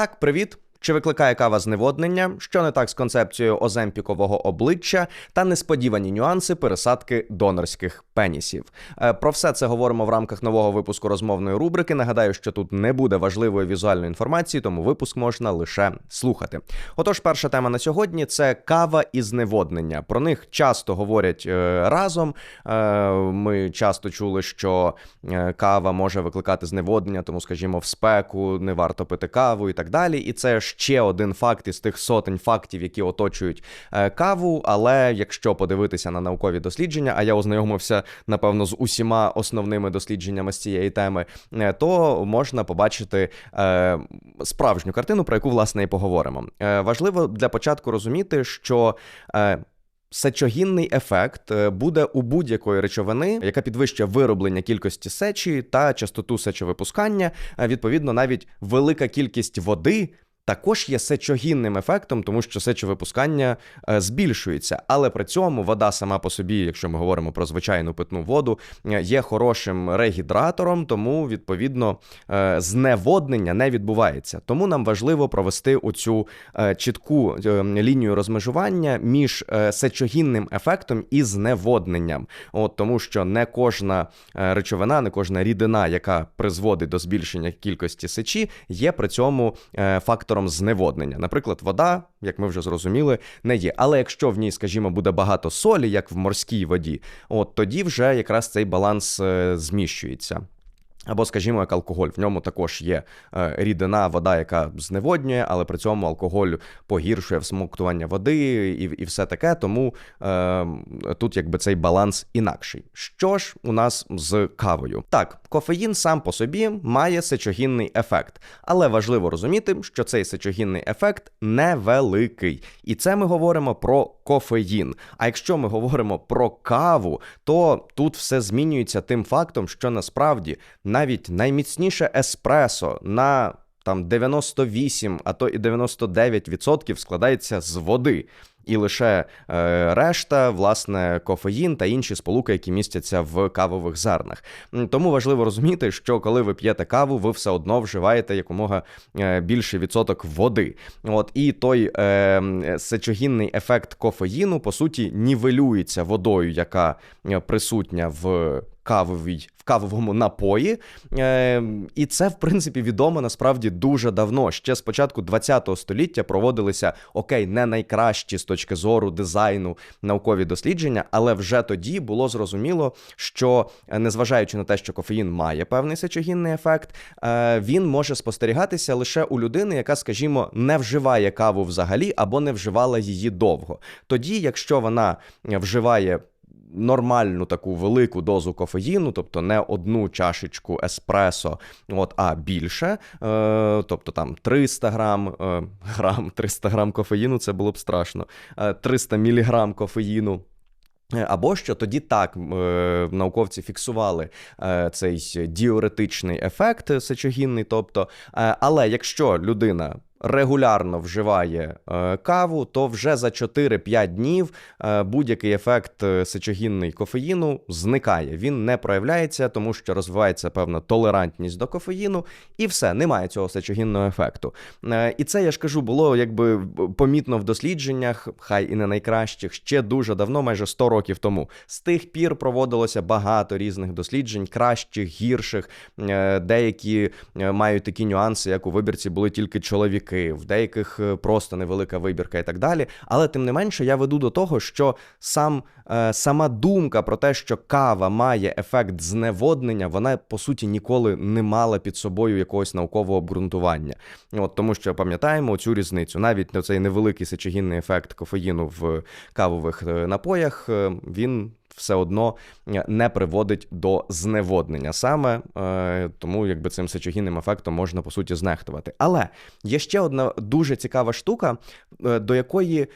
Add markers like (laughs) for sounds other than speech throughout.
Так, привіт. Чи викликає кава зневоднення, що не так з концепцією оземпікового обличчя та несподівані нюанси пересадки донорських пенісів? Е, Про все це говоримо в рамках нового випуску розмовної рубрики. Нагадаю, що тут не буде важливої візуальної інформації, тому випуск можна лише слухати. Отож, перша тема на сьогодні це кава і зневоднення. Про них часто говорять е, разом. Е, Ми часто чули, що кава може викликати зневоднення, тому, скажімо, в спеку не варто пити каву і так далі. І це ще один факт із тих сотень фактів, які оточують е, каву. Але якщо подивитися на наукові дослідження, а я ознайомився напевно з усіма основними дослідженнями з цієї теми, е, то можна побачити е, справжню картину, про яку власне і поговоримо. Важливо для початку розуміти, що. Сечогінний ефект буде у будь-якої речовини, яка підвищує вироблення кількості сечі та частоту сечовипускання. Відповідно, навіть велика кількість води. Також є сечогінним ефектом, тому що сечовипускання е, збільшується, але при цьому вода сама по собі, якщо ми говоримо про звичайну питну воду, е, є хорошим регідратором, тому відповідно е, зневоднення не відбувається. Тому нам важливо провести оцю чітку лінію розмежування між сечогінним ефектом і зневодненням. От тому, що не кожна речовина, не кожна рідина, яка призводить до збільшення кількості сечі, є при цьому е, фактором зневоднення. Наприклад, вода, як ми вже зрозуміли, не є. Але якщо в ній, скажімо, буде багато солі, як в морській воді, от тоді вже якраз цей баланс е, зміщується. Або, скажімо, як алкоголь, в ньому також є е, рідина, вода, яка зневоднює, але при цьому алкоголь погіршує всмоктування води і, і все таке. Тому е, тут якби цей баланс інакший. Що ж у нас з кавою? Так, кофеїн сам по собі має сечогінний ефект, але важливо розуміти, що цей сечогінний ефект невеликий. І це ми говоримо про кофеїн. А якщо ми говоримо про каву, то тут все змінюється тим фактом, що насправді навіть найміцніше еспресо на там 98, а то і 99% складається з води. І лише е, решта, власне, кофеїн та інші сполуки, які містяться в кавових зернах. Тому важливо розуміти, що коли ви п'єте каву, ви все одно вживаєте якомога е, більший відсоток води. От і той е, сечогінний ефект кофеїну, по суті, нівелюється водою, яка е, присутня в кавовій в кавовому напої. Е, і це, в принципі, відомо насправді дуже давно. Ще з початку ХХ століття проводилися окей, не найкращі з точки зору дизайну наукові дослідження, але вже тоді було зрозуміло, що е, незважаючи на те, що кофеїн має певний сечогінний ефект, е, він може спостерігатися лише у людини, яка, скажімо, не вживає каву взагалі або не вживала її довго. Тоді, якщо вона вживає нормальну таку велику дозу кофеїну, тобто не одну чашечку еспресо, от, а більше, е, тобто там 300 грам, е, грам, (laughs) 300 грам кофеїну, це було б страшно, е, 300 міліграм кофеїну. Або що тоді так е, науковці фіксували е, цей діуретичний ефект сечогінний, тобто, е, але якщо людина регулярно вживає е, каву, то вже за 4-5 днів е, будь-який ефект е, сечогінний кофеїну зникає. Він не проявляється, тому що розвивається певна толерантність до кофеїну, і все, немає цього сечогінного ефекту. Е, І це я ж кажу, було якби помітно в дослідженнях, хай і не найкращих, ще дуже давно, майже 100 років тому. З тих пір проводилося багато різних досліджень, кращих, гірших. Е, Деякі е, мають такі нюанси, як у вибірці були тільки чоловіки в деяких е, просто невелика вибірка і так далі. Але тим не менше, я веду до того, що сам е, сама думка про те, що кава має ефект зневоднення, вона по суті ніколи не мала під собою якогось наукового обґрунтування. От тому, що пам'ятаємо цю різницю, навіть цей невеликий сечогінний ефект кофеїну в кавових е, напоях, він все одно е, не приводить до зневоднення саме, е, тому якби цим сечогінним ефектом можна по суті знехтувати. Але є ще одна дуже цікава штука, е, до якої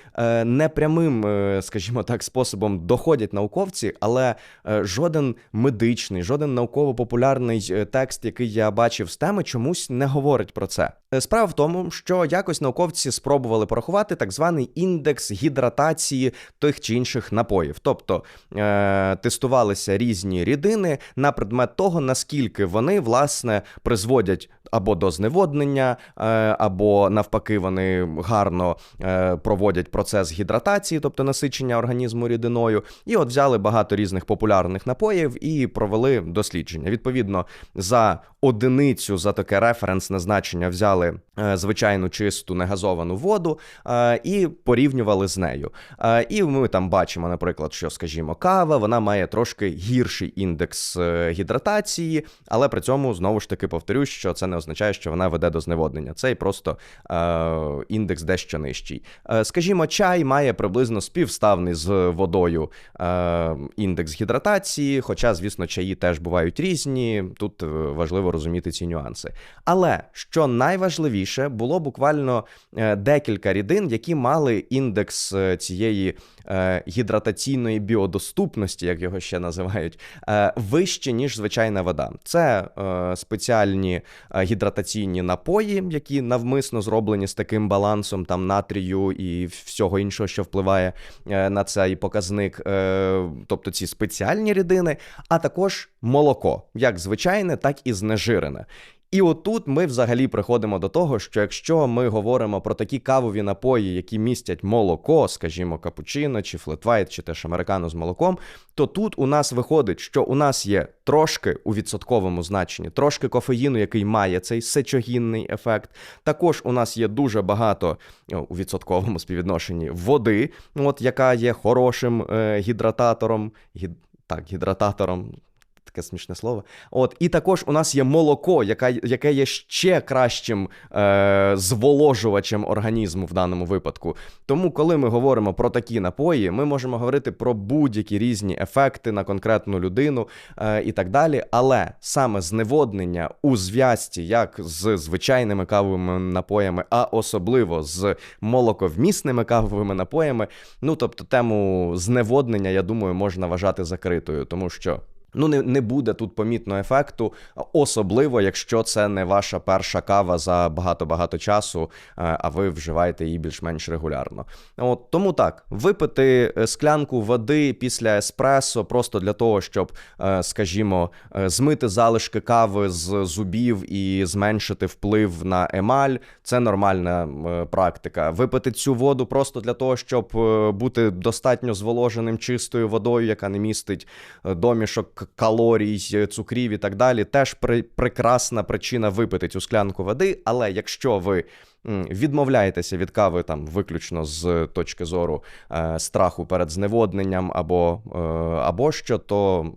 непрямим, скажімо так, способом доходять науковці, але жоден медичний, жоден науково-популярний текст, який я бачив з теми, чомусь не говорить про це. Справа в тому, що якось науковці спробували порахувати так званий індекс гідратації тих чи інших напоїв. Тобто е, тестувалися різні рідини на предмет того, наскільки вони власне призводять або до зневоднення, е, або навпаки, вони гарно е, проводять процес гідратації, тобто насичення організму рідиною. І от взяли багато різних популярних напоїв і провели дослідження. Відповідно, за одиницю за таке референсне значення взяли е, звичайну чисту негазовану воду е, і порівнювали з нею. Е, і ми там бачимо, наприклад, що, скажімо, кава вона має трошки гірший індекс е, гідратації, але при цьому знову ж таки повторюсь, що це не означає, що вона веде до зневоднення. Це і просто е, індекс дещо нижчий. Е, скажімо, чай має приблизно співставний з водою е, індекс гідратації, хоча, звісно, чаї теж бувають різні. Тут е, важливо розуміти ці нюанси. Але що найважливіше, було буквально е, декілька рідин, які мали індекс цієї е, гідратаційної біодоступності, як його ще називають, е, вище, ніж звичайна вода. Це е, спеціальні е, гідратаційні напої, які навмисно зроблені з таким балансом там натрію і всього іншого, що впливає на цей показник, тобто ці спеціальні рідини, а також молоко, як звичайне, так і знежирене. І отут ми взагалі приходимо до того, що якщо ми говоримо про такі кавові напої, які містять молоко, скажімо, капучино чи флетвайт, чи теж американо з молоком, то тут у нас виходить, що у нас є трошки у відсотковому значенні, трошки кофеїну, який має цей сечогінний ефект. Також у нас є дуже багато у відсотковому співвідношенні води, от яка є хорошим е, гідрататором. Гід... Так, гідрататором. Таке смішне слово. От, і також у нас є молоко, яка, яке є ще кращим е, зволожувачем організму в даному випадку. Тому, коли ми говоримо про такі напої, ми можемо говорити про будь-які різні ефекти на конкретну людину е, і так далі. Але саме зневоднення у зв'язці як з звичайними кавовими напоями, а особливо з молоковмісними кавовими напоями, ну тобто тему зневоднення, я думаю, можна вважати закритою, тому що. Ну, не, не буде тут помітного ефекту, особливо, якщо це не ваша перша кава за багато-багато часу, е, а ви вживаєте її більш-менш регулярно. От тому так, випити е, склянку води після еспресо, просто для того, щоб, е, скажімо, змити залишки кави з зубів і зменшити вплив на емаль, це нормальна практика. Випити цю воду просто для того, щоб бути достатньо зволоженим чистою водою, яка не містить домішок калорій, цукрів і так далі. Теж при, прекрасна причина випити цю склянку води. Але якщо ви відмовляєтеся від кави там виключно з точки зору е, страху перед зневодненням або, е, або що, то.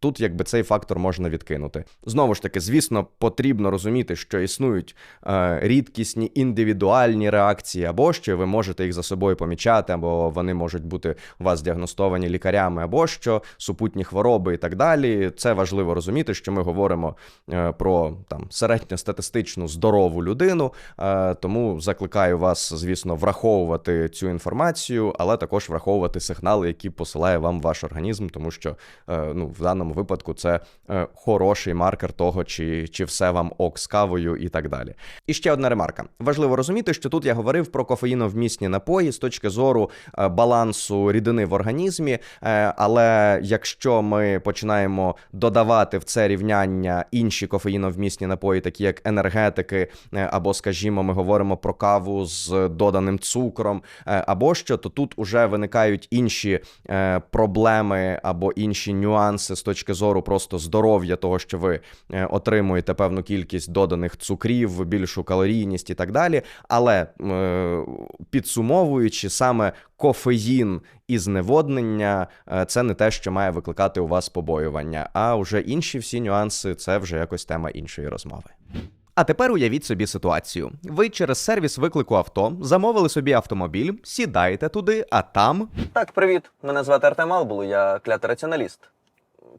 Тут якби цей фактор можна відкинути. Знову ж таки, звісно, потрібно розуміти, що існують е, рідкісні індивідуальні реакції, або що ви можете їх за собою помічати, або вони можуть бути у вас діагностовані лікарями, або що супутні хвороби і так далі. Це важливо розуміти, що ми говоримо е, про там середньостатистичну здорову людину. Е, тому закликаю вас, звісно, враховувати цю інформацію, але також враховувати сигнали, які посилає вам ваш організм, тому що е, ну в даному випадку це е, хороший маркер того, чи, чи все вам ок з кавою і так далі. І ще одна ремарка. Важливо розуміти, що тут я говорив про кофеїновмісні напої з точки зору е, балансу рідини в організмі. Е, але якщо ми починаємо додавати в це рівняння інші кофеїновмісні напої, такі як енергетики, або, скажімо, ми говоримо про каву з доданим цукром, або що, то тут уже виникають інші проблеми або інші нюанси з точки зору просто здоров'я, того, що ви е, отримуєте певну кількість доданих цукрів, більшу калорійність і так далі. Але е, підсумовуючи, саме кофеїн і зневоднення е, це не те, що має викликати у вас побоювання. А вже інші всі нюанси це вже якось тема іншої розмови. А тепер уявіть собі ситуацію. Ви через сервіс виклику авто замовили собі автомобіль, сідаєте туди, а там. Так, привіт. Мене звати Артем Албулу, я клятий раціоналіст.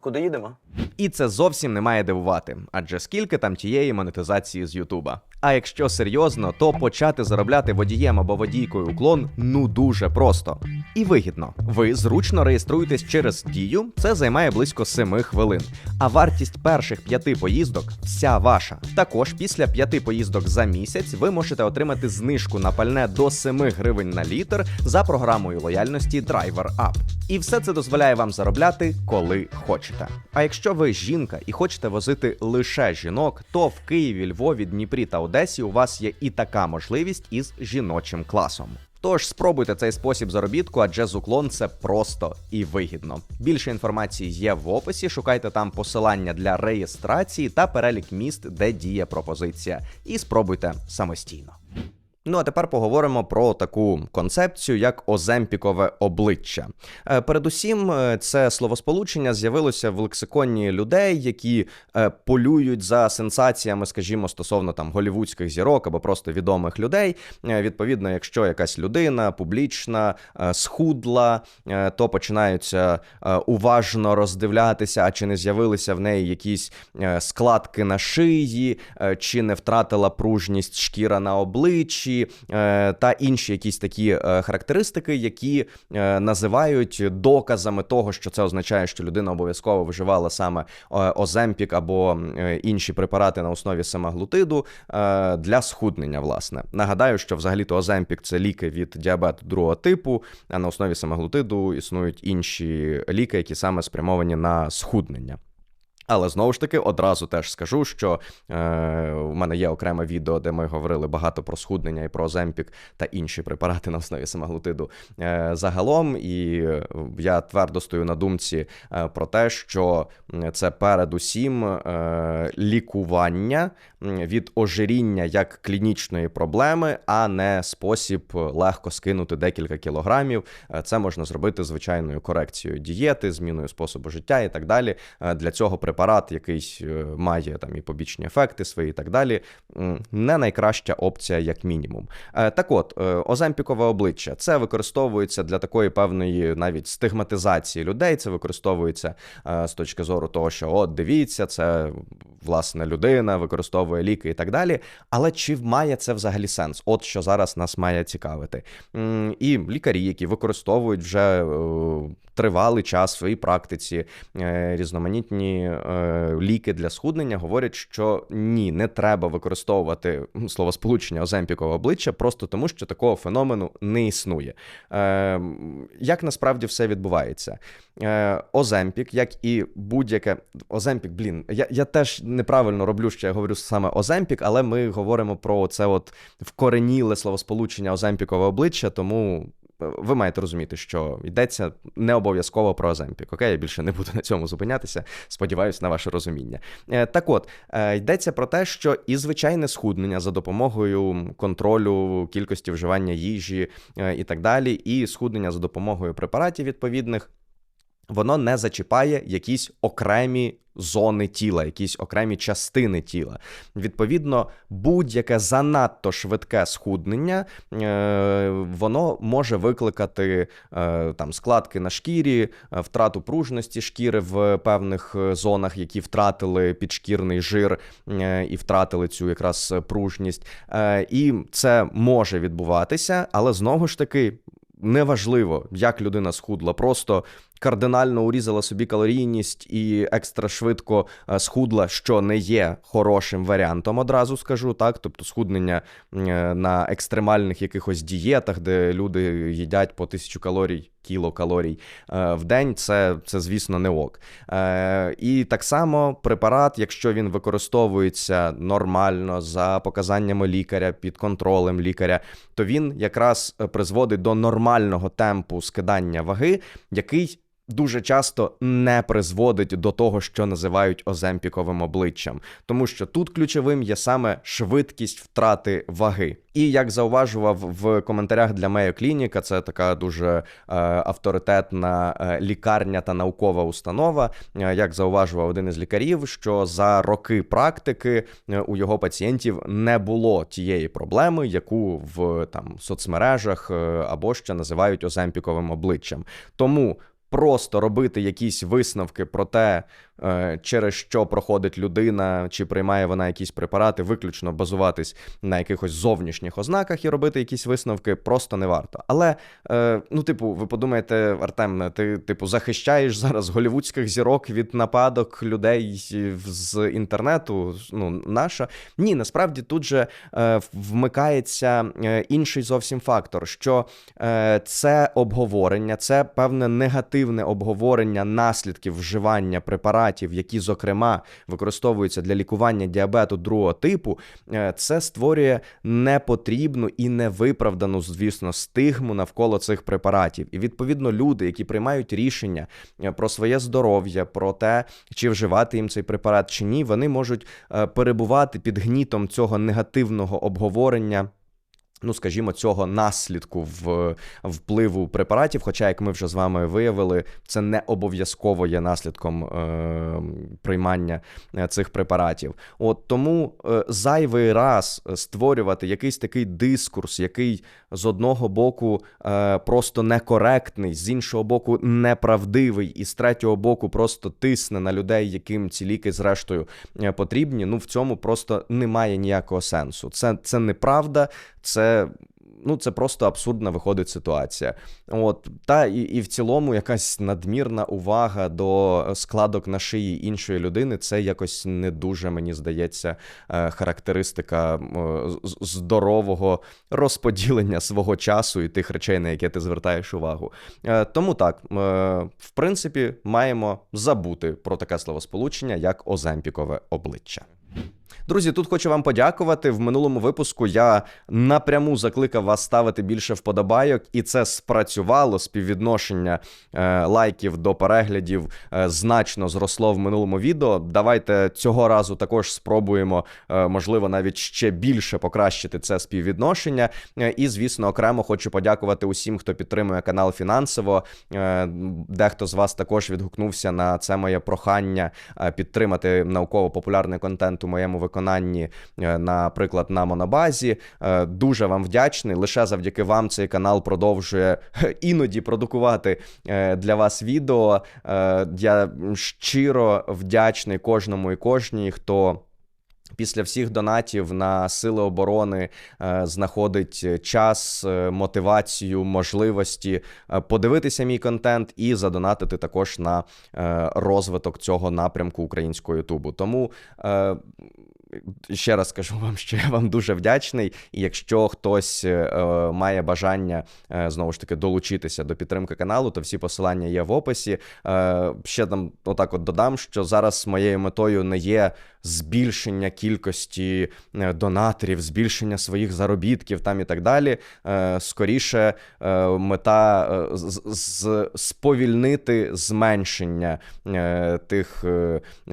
Куди їдемо? І це зовсім не має дивувати, адже скільки там тієї монетизації з Ютуба. А якщо серйозно, то почати заробляти водієм або водійкою уклон ну дуже просто і вигідно. Ви зручно реєструєтесь через дію, це займає близько 7 хвилин. А вартість перших п'яти поїздок вся ваша. Також після п'яти поїздок за місяць ви можете отримати знижку на пальне до 7 гривень на літр за програмою лояльності Driver Up. І все це дозволяє вам заробляти, коли хочете. А якщо ви жінка і хочете возити лише жінок, то в Києві, Львові, Дніпрі та Одесі у вас є і така можливість із жіночим класом. Тож спробуйте цей спосіб заробітку, адже з уклон це просто і вигідно. Більше інформації є в описі. Шукайте там посилання для реєстрації та перелік міст, де діє пропозиція, і спробуйте самостійно. Ну а тепер поговоримо про таку концепцію, як оземпікове обличчя. Е, Передусім, е, це словосполучення з'явилося в лексиконі людей, які е, полюють за сенсаціями, скажімо, стосовно там голівудських зірок або просто відомих людей. Відповідно, якщо якась людина публічна, схудла, то починаються уважно роздивлятися, а чи не з'явилися в неї якісь складки на шиї, чи не втратила пружність шкіра на обличчі, е, та інші якісь такі е, характеристики, які е, називають доказами того, що це означає, що людина обов'язково вживала саме оземпік або інші препарати на основі семаглутиду для схуднення. Власне, нагадаю, що взагалі-то оземпік це ліки від діабету другого типу, а на основі семаглутиду існують інші ліки, які саме спрямовані на схуднення. Але знову ж таки, одразу теж скажу, що е, у мене є окреме відео, де ми говорили багато про схуднення і про Оземпік та інші препарати на основі семаглутиду е, загалом. І е, я твердо стою на думці е, про те, що це передусім е, лікування від ожиріння як клінічної проблеми, а не спосіб легко скинути декілька кілограмів. Е, Це можна зробити звичайною корекцією дієти, зміною способу життя і так далі. Е, Для цього препарат, який е, має там і побічні ефекти свої, і так далі, не найкраща опція, як мінімум. Е, Так от, е, оземпікове обличчя це використовується для такої певної навіть стигматизації людей. Це використовується з точки зору того, що от дивіться, це власне людина використовує ліки і так далі. Але чи має це взагалі сенс? От що зараз нас має цікавити. І лікарі, які використовують вже тривалий час в своїй практиці різноманітні ліки для схуднення, говорять, що ні, не треба використовувати м, словосполучення оземпікове обличчя просто тому, що такого феномену не існує. Е, Як насправді все відбувається? Е, Оземпік, як і будь-яке Оземпік, блін, я, я теж неправильно роблю, що я говорю саме Оземпік, але ми говоримо про це от вкореніле словосполучення Оземпікове обличчя, тому ви маєте розуміти, що йдеться не обов'язково про Оземпік. Окей, я більше не буду на цьому зупинятися. Сподіваюсь на ваше розуміння. Е, Так от, е, йдеться про те, що і звичайне схуднення за допомогою контролю кількості вживання їжі е, і так далі, і схуднення за допомогою препаратів відповідних. Воно не зачіпає якісь окремі зони тіла, якісь окремі частини тіла. Відповідно, будь-яке занадто швидке схуднення, е, воно може викликати е, там складки на шкірі, е, втрату пружності шкіри в певних е, зонах, які втратили підшкірний жир е, і втратили цю якраз пружність. Е, І це може відбуватися, але знову ж таки. Неважливо, як людина схудла, просто кардинально урізала собі калорійність і екстра швидко е, схудла, що не є хорошим варіантом, одразу скажу так. Тобто схуднення е, на екстремальних якихось дієтах, де люди їдять по тисячу калорій. Кілокалорій е, в день, це, це звісно, не ок. І так само препарат, якщо він використовується нормально за показаннями лікаря, під контролем лікаря, то він якраз призводить до нормального темпу скидання ваги, який дуже часто не призводить до того, що називають оземпіковим обличчям, тому що тут ключовим є саме швидкість втрати ваги. І як зауважував в коментарях для Mayo Clinic, це така дуже е, авторитетна е, лікарня та наукова установа. е, як зауважував один із лікарів, що за роки практики е, у його пацієнтів не було тієї проблеми, яку в там соцмережах або ще називають оземпіковим обличчям. Тому просто робити якісь висновки про те, через що проходить людина, чи приймає вона якісь препарати, виключно базуватись на якихось зовнішніх ознаках і робити якісь висновки просто не варто. Але, е, ну, типу, ви подумаєте, Артем, ти типу захищаєш зараз голівудських зірок від нападок людей з інтернету. Ну, наша ні, насправді тут же е, вмикається е, інший зовсім фактор, що е, це обговорення, це певне негативне обговорення наслідків вживання препаратів, які, зокрема, використовуються для лікування діабету другого типу. Е, це створює непотрібну і невиправдану, звісно, стигму навколо цих препаратів. І відповідно люди, які приймають рішення е, про своє здоров'я, про те, чи вживати їм цей препарат чи ні, вони можуть е, перебувати під гнітом цього негативного обговорення. Ну, скажімо, цього наслідку в впливу препаратів. Хоча, як ми вже з вами виявили, це не обов'язково є наслідком е, приймання е, цих препаратів. От тому е, зайвий раз створювати якийсь такий дискурс, який з одного боку е, просто некоректний, з іншого боку, неправдивий, і з третього боку просто тисне на людей, яким ці ліки, зрештою, е, потрібні. Ну в цьому просто немає ніякого сенсу. Це, Це неправда. Це ну це просто абсурдна виходить ситуація. От та і, і в цілому якась надмірна увага до складок на шиї іншої людини. Це якось не дуже мені здається е, характеристика здорового розподілення свого часу і тих речей, на які ти звертаєш увагу. Е, тому так, е, в принципі, маємо забути про таке словосполучення, як оземпікове обличчя. Друзі, тут хочу вам подякувати. В минулому випуску я напряму закликав вас ставити більше вподобайок, і це спрацювало. Співвідношення е, лайків до переглядів е, значно зросло в минулому відео. Давайте цього разу також спробуємо, е, можливо, навіть ще більше покращити це співвідношення. Е, і, звісно, окремо хочу подякувати усім, хто підтримує канал фінансово. Е, дехто з вас також відгукнувся на це моє прохання е, підтримати науково-популярний контент у моєму виконанні виконанні, е, наприклад, на монобазі. Е, дуже вам вдячний. Лише завдяки вам цей канал продовжує іноді продукувати е, для вас відео. Я щиро вдячний кожному і кожній, хто. Після всіх донатів на сили оборони е, знаходить час, мотивацію, можливості е, подивитися мій контент і задонатити також на е, розвиток цього напрямку українського Ютубу. Тому ще раз скажу вам, що я вам дуже вдячний. І якщо хтось е, має бажання е, знову ж таки долучитися до підтримки каналу, то всі посилання є в описі. Е, ще там отак от додам, що зараз моєю метою не є збільшення кількості е, донаторів, збільшення своїх заробітків там і так далі. Е, скоріше е, мета сповільнити зменшення тих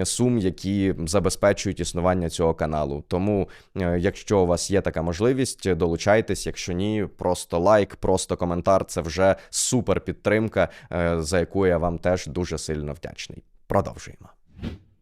сум, які забезпечують існування цього каналу. Тому, якщо у вас є така можливість, долучайтесь. Якщо ні, просто лайк, просто коментар це вже супер підтримка, за яку я вам теж дуже сильно вдячний. Продовжуємо.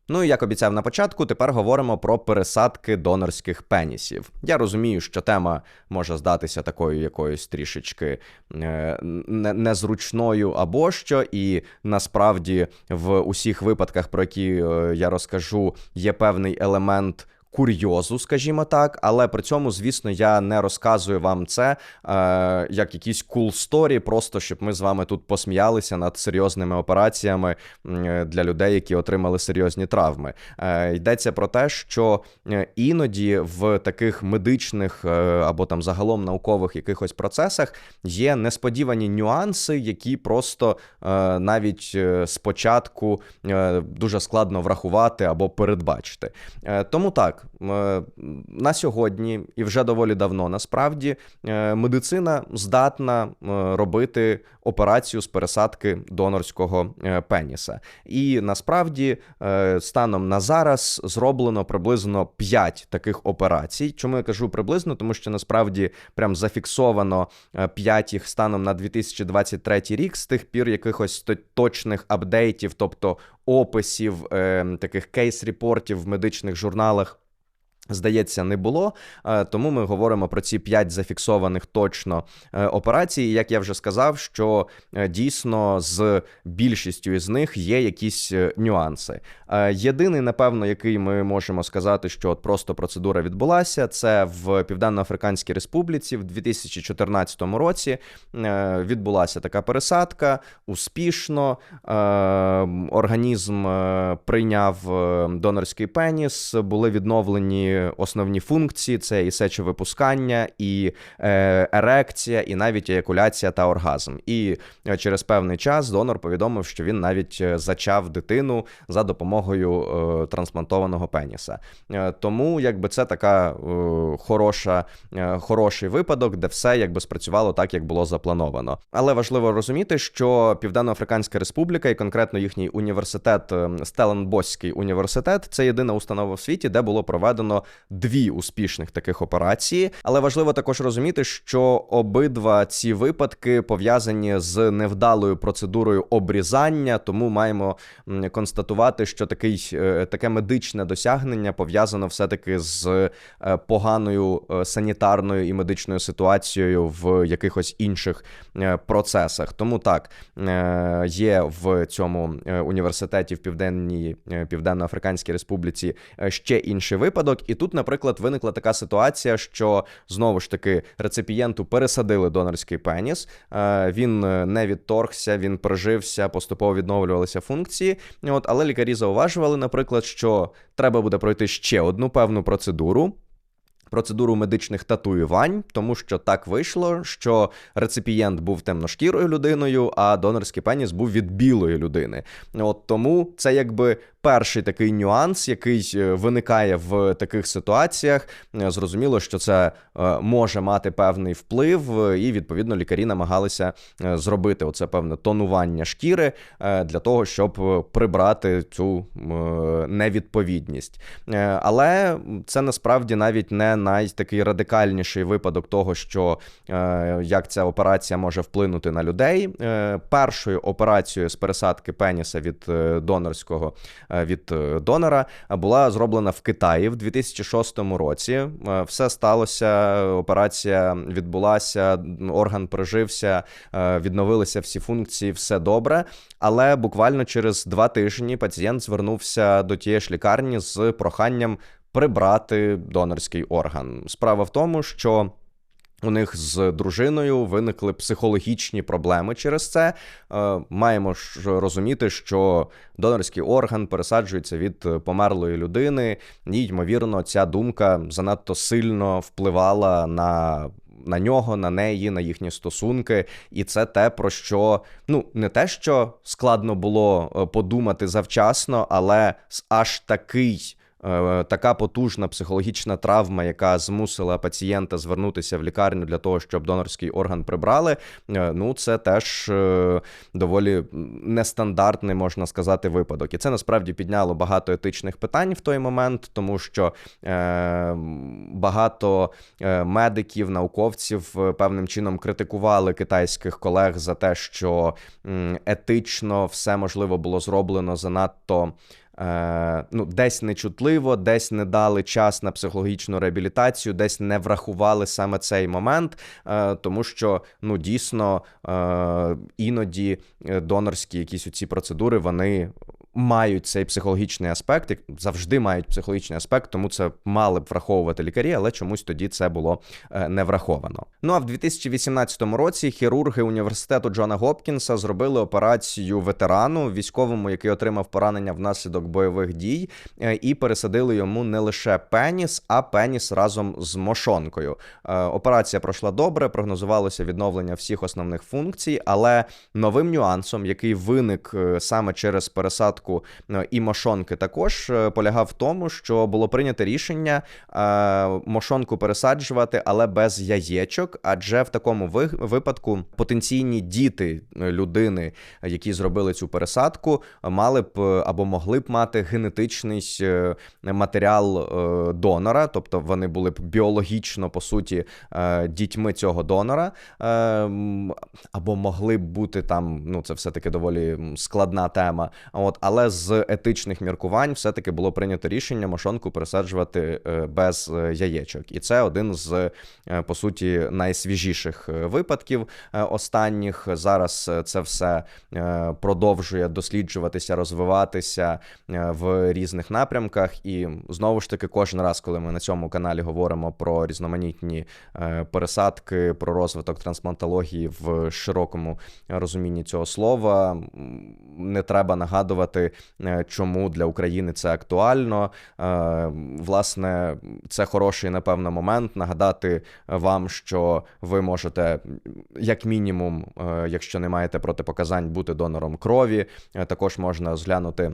Ну і як обіцяв на початку, тепер говоримо про пересадки донорських пенісів. Я розумію, що тема може здатися такою якоюсь трішечки е, незручною або що, і насправді в усіх випадках, про які е, я розкажу, є певний елемент курйозу, скажімо так, але при цьому, звісно, я не розказую вам це е, як якісь cool story, просто щоб ми з вами тут посміялися над серйозними операціями для людей, які отримали серйозні травми. Е, Йдеться про те, що е, іноді в таких медичних е, або там загалом наукових якихось процесах є несподівані нюанси, які просто е, навіть е, спочатку е, дуже складно врахувати або передбачити. Е, тому так. Е, на сьогодні і вже доволі давно насправді е, медицина здатна е, робити операцію з пересадки донорського пеніса. І насправді, станом на зараз зроблено приблизно 5 таких операцій. Чому я кажу приблизно? Тому що насправді прям зафіксовано 5 їх станом на 2023 рік з тих пір якихось точних апдейтів, тобто описів таких кейс-репортів в медичних журналах Здається, не було, е, тому ми говоримо про ці п'ять зафіксованих точно е, операцій. Як я вже сказав, що е, дійсно з більшістю із них є якісь нюанси. Єдиний, напевно, який ми можемо сказати, що от просто процедура відбулася, це в Південно-Африканській Республіці в 2014 році відбулася така пересадка успішно. Організм прийняв донорський пеніс, були відновлені основні функції: це і сечовипускання, і е, ерекція, і навіть еякуляція та оргазм. І е, через певний час донор повідомив, що він навіть е, зачав дитину за допомогою трансплантованого пеніса. Тому якби це така хороша, хороший випадок, де все якби спрацювало так, як було заплановано. Але важливо розуміти, що Південно-Африканська Республіка і конкретно їхній університет, Стеленбоський університет, це єдина установа в світі, де було проведено дві успішних таких операції. Але важливо також розуміти, що обидва ці випадки пов'язані з невдалою процедурою обрізання, тому маємо констатувати, що такий е, таке медичне досягнення пов'язано все-таки з е, поганою е, санітарною і медичною ситуацією в якихось інших процесах. Тому так є в цьому університеті в південній південно-африканській республіці ще інший випадок. І тут, наприклад, виникла така ситуація, що знову ж таки реципієнту пересадили донорський пеніс, е, він е, не відторгся, він прожився, поступово відновлювалися функції. От, Але лікарі зауважували, наприклад, що треба буде пройти ще одну певну процедуру процедуру медичних татуювань, тому що так вийшло, що реципієнт був темношкірою людиною, а донорський пеніс був від білої людини. От тому це якби перший такий нюанс, який е, виникає в таких ситуаціях. Е, зрозуміло, що це е, може мати певний вплив, і відповідно лікарі намагалися зробити оце певне тонування шкіри для того, щоб прибрати цю невідповідність. Але це насправді навіть не найтакий радикальніший випадок того, що як ця операція може вплинути на людей. Першою операцією з пересадки пеніса від донорського від е, донора була зроблена в Китаї в 2006 році. Е, все сталося. Операція відбулася, орган прижився, відновилися всі функції, все добре. Але буквально через два тижні пацієнт звернувся до тієї ж лікарні з проханням прибрати донорський орган. Справа в тому, що. У них з дружиною виникли психологічні проблеми через це. Е, маємо ж розуміти, що донорський орган пересаджується від померлої людини, і ймовірно, ця думка занадто сильно впливала на. На нього, на неї, на їхні стосунки, і це те, про що ну не те, що складно було е, подумати завчасно, але аж такий Е, така потужна психологічна травма, яка змусила пацієнта звернутися в лікарню для того, щоб донорський орган прибрали. Е, ну це теж е, доволі нестандартний, можна сказати, випадок. І це насправді підняло багато етичних питань в той момент, тому що багато медиків, науковців певним чином критикували китайських колег за те, що етично все можливо було зроблено занадто. Е, ну, десь нечутливо, десь не дали час на психологічну реабілітацію, десь не врахували саме цей момент, е, тому що ну дійсно е, іноді донорські якісь ці процедури вони мають цей психологічний аспект, як завжди мають психологічний аспект, тому це мали б враховувати лікарі, але чомусь тоді це було е, не враховано. Ну а в 2018 році хірурги університету Джона Гопкінса зробили операцію ветерану, військовому, який отримав поранення внаслідок бойових дій, е, і пересадили йому не лише пеніс, а пеніс разом з мошонкою. Е, операція пройшла добре, прогнозувалося відновлення всіх основних функцій, але новим нюансом, який виник саме через пересадку випадку е, і мошонки також е, полягав в тому, що було прийнято рішення е, мошонку пересаджувати, але без яєчок. Адже в такому випадку потенційні діти людини, які зробили цю пересадку, мали б або могли б мати генетичний матеріал донора, тобто вони були б біологічно по суті дітьми цього донора, або могли б бути там. Ну це все таки доволі складна тема. От але але з етичних міркувань все-таки було прийнято рішення мошонку пересаджувати е, без е, яєчок. І це один з е, по суті найсвіжіших випадків останніх. Зараз це все продовжує досліджуватися, розвиватися в різних напрямках. І знову ж таки, кожен раз, коли ми на цьому каналі говоримо про різноманітні пересадки, про розвиток трансплантології в широкому розумінні цього слова, не треба нагадувати, е, чому для України це актуально. Е, Власне, це хороший, напевно, момент нагадати вам, що ви можете, як мінімум, е, якщо не маєте протипоказань, бути донором крові. Е, Також можна зглянути.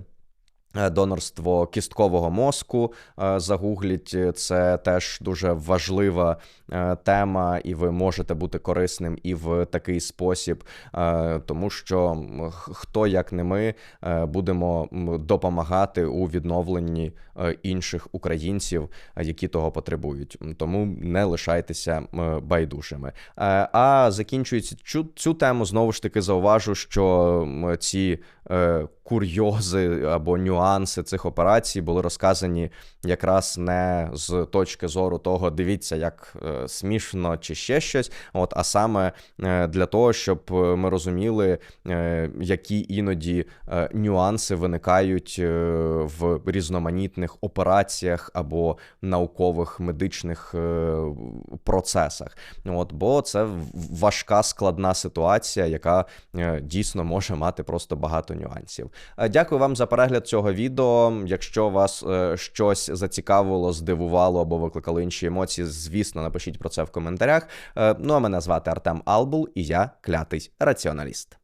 Е, Донорство кісткового мозку е, загугліть, це теж дуже важлива е, тема, і ви можете бути корисним і в такий спосіб, е, тому що хто як не ми е, будемо допомагати у відновленні е, інших українців, е, які того потребують. Тому не лишайтеся байдужими. Е, А закінчуючи цю, цю тему, знову ж таки зауважу, що ці е, курйози або нюанси цих операцій були розказані якраз не з точки зору того, дивіться, як е, смішно чи ще щось. От, а саме е, для того, щоб е, ми розуміли, е, які іноді е, нюанси виникають е, в різноманітних операціях або наукових медичних е, процесах. От, бо це важка складна ситуація, яка е, дійсно може мати просто багато нюансів. Е, Дякую вам за перегляд цього відео. Якщо вас е, щось зацікавило, здивувало або викликало інші емоції, звісно, напишіть про це в коментарях. Е, Ну а мене звати Артем Албул, і я клятий раціоналіст.